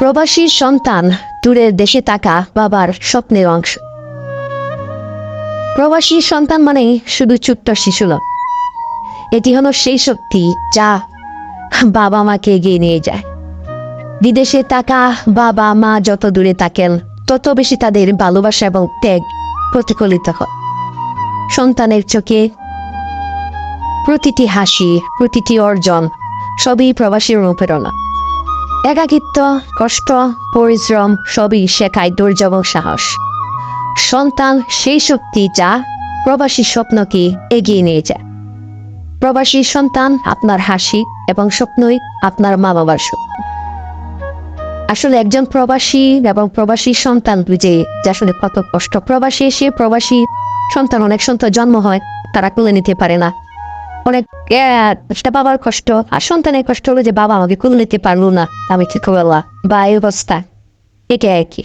প্রবাসী সন্তান দূরের দেশে থাকা বাবার স্বপ্নের অংশ। প্রবাসী সন্তান মানে শুধু ছোট্ট শিশু এটি হলো সেই শক্তি যা বাবা মাকে এগিয়ে নিয়ে যায়। বিদেশে থাকা বাবা মা যত দূরে থাকেন, তত বেশি তাদের ভালোবাসা এবং ত্যাগ প্রতিফলিত হয়। সন্তানের চোখে প্রতিটি হাসি, প্রতিটি অর্জন, সবই প্রবাসীর অনুপ্রেরণা। একাকিত্ব, কষ্ট, পরিশ্রম সবই শেখায় এবং সাহস। সন্তান সেই শক্তি যা প্রবাসী স্বপ্নকে এগিয়ে নিয়ে যায়। প্রবাসী সন্তান আপনার হাসি এবং স্বপ্নই আপনার মা বাবার আসলে একজন প্রবাসী এবং প্রবাসী সন্তান বুঝে যে আসলে কত কষ্ট। প্রবাসী এসে প্রবাসী সন্তান, অনেক সন্তান জন্ম হয়, তারা তুলে নিতে পারে না। অনেক সেটা বাবার কষ্ট আর সন্তানের কষ্ট হলো যে বাবা আমাকে কুল নিতে পারল না। আমি কি করলাম বা এই অবস্থা। একে একই